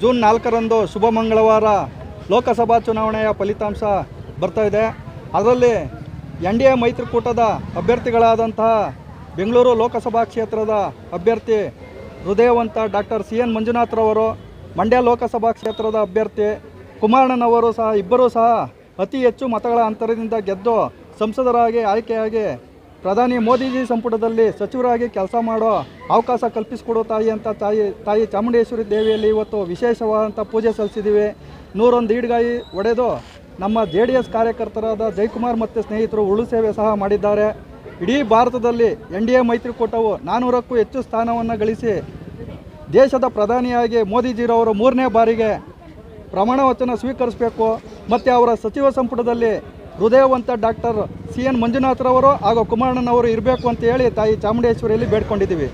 June ನಾಲ್ಕರಂದು ಶುಭ ಮಂಗಳವಾರ ಲೋಕಸಭಾ ಚುನಾವಣೆಯ ಫಲಿತಾಂಶ ಬರ್ತಾ ಇದೆ. ಅದರಲ್ಲಿ ಎನ್ ಡಿ ಎ ಮೈತ್ರಿಕೂಟದ ಅಭ್ಯರ್ಥಿಗಳಾದಂತಹ ಬೆಂಗಳೂರು ಲೋಕಸಭಾ ಕ್ಷೇತ್ರದ ಅಭ್ಯರ್ಥಿ ಹೃದಯವಂತ ಡಾಕ್ಟರ್ ಸಿ ಎನ್ ಮಂಜುನಾಥ್ರವರು ಮಂಡ್ಯ ಲೋಕಸಭಾ ಕ್ಷೇತ್ರದ ಅಭ್ಯರ್ಥಿ ಕುಮಾರಣ್ಣನವರು ಸಹ ಇಬ್ಬರೂ ಸಹ ಅತಿ ಹೆಚ್ಚು ಮತಗಳ ಅಂತರದಿಂದ ಗೆದ್ದು ಸಂಸದರಾಗಿ ಆಯ್ಕೆಯಾಗಿ ಪ್ರಧಾನಿ ಮೋದಿಜಿ ಸಂಪುಟದಲ್ಲಿ ಸಚಿವರಾಗಿ ಕೆಲಸ ಮಾಡೋ ಅವಕಾಶ ಕಲ್ಪಿಸಿಕೊಡೋ ತಾಯಿ ಅಂತ ತಾಯಿ ತಾಯಿ ಚಾಮುಂಡೇಶ್ವರಿ ದೇವಿಯಲ್ಲಿ ಇವತ್ತು ವಿಶೇಷವಾದಂಥ ಪೂಜೆ ಸಲ್ಲಿಸಿದ್ದೀವಿ. ನೂರೊಂದು ಈಡ್ಗಾಯಿ ಒಡೆದು ನಮ್ಮ ಜೆ ಡಿ ಎಸ್ ಕಾರ್ಯಕರ್ತರಾದ ಜಯಕುಮಾರ್ ಮತ್ತು ಸ್ನೇಹಿತರು ಉಳು ಸೇವೆ ಸಹ ಮಾಡಿದ್ದಾರೆ. ಇಡೀ ಭಾರತದಲ್ಲಿ ಎನ್ ಡಿ ಎ ಮೈತ್ರಿಕೂಟವು ನಾನ್ನೂರಕ್ಕೂ ಹೆಚ್ಚು ಸ್ಥಾನವನ್ನು ಗಳಿಸಿ ದೇಶದ ಪ್ರಧಾನಿಯಾಗಿ ಮೋದಿಜಿರವರು ಮೂರನೇ ಬಾರಿಗೆ ಪ್ರಮಾಣ ವಚನ ಸ್ವೀಕರಿಸಬೇಕು. ಮತ್ತು ಅವರ ಸಚಿವ ಸಂಪುಟದಲ್ಲಿ ಹೃದಯವಂತ ಡಾಕ್ಟರ್ ಸಿ ಎನ್ ಮಂಜುನಾಥ್ರವರು ಹಾಗೂ ಕುಮಾರಣ್ಣನವರು ಇರಬೇಕು ಅಂತ ಹೇಳಿ ತಾಯಿ ಚಾಮುಂಡೇಶ್ವರಿಯಲ್ಲಿ ಬೇಡ್ಕೊಂಡಿದ್ದೀವಿ.